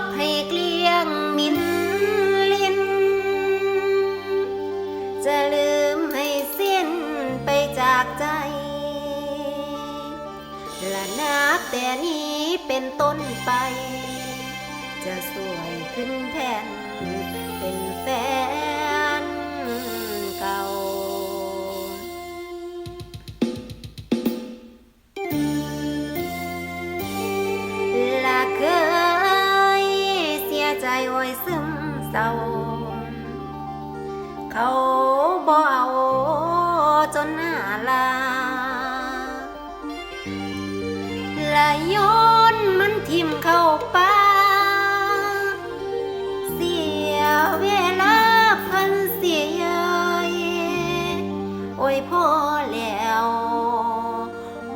บให้เกลี้ยงมินลิน จะลืมให้สิ้นไปจากใจ และนับแต่นี้เป็นต้นไป จะสวยขึ้นแทนเป็น โอยซึมเศร้า เขาบ่เอาจนหน้าลาและโยนมันทิมเข้าป่าเสียเวลาพันเสียเยยโอ้ยพ่อแล้ว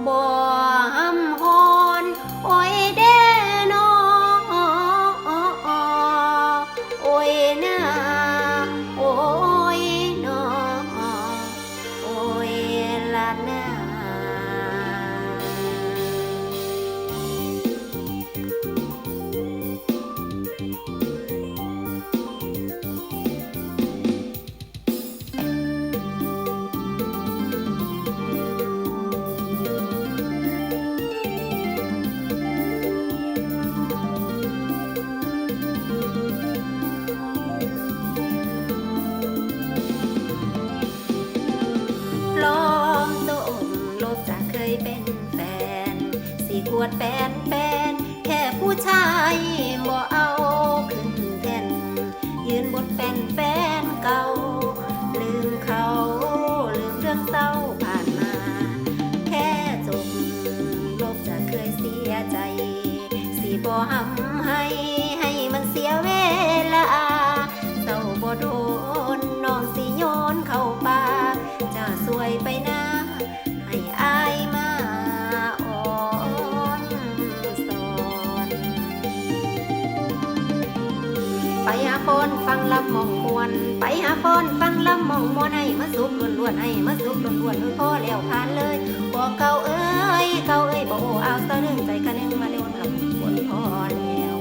บ่ วดแปนแปนแค่ผู้ชายบ่เอาขึ้นแท่นยืนบนแปนแฟนเก่า ไปหาฟอนฟังลำมองมวน ไปหาฟอนฟังลำมองมวนให้มาสุกล้วนๆให้มาสุกล้วนๆโอ้ยพอแล้วผ่านเลยบอกเก่าเอ้ยเก่าเอ้ยบอกโอ้เอาตะลึงใจกันหนึ่งมาเร็วลำบนพอแล้ว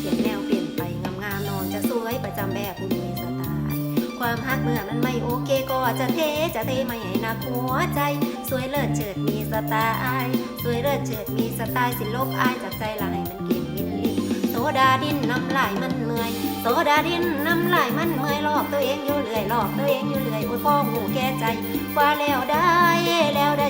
เปลี่ยนแนวเปลี่ยนไปงามงามๆนองจะสวยประจำแบบผู้มีสไตล์ความฮักเมื่อมันไม่โอเคก็จะเทจะเทไม่ให้นักหัวใจ สวยเลิศเฉิดมีสไตล์สวยเลิศเฉิดมีสไตล์สิลบอายจากใจละให้มันเก็บมินลิโซ ดาดินน้ำลายมันเมื่อยโซดาดินน้ำลายมันเมื่อยหลอกตัวเองอยู่เรื่อยหลอกตัวเองอยู่เรื่อยโอ้ยพ่อหูแก่ใจว่าแล้วได้แล้วได้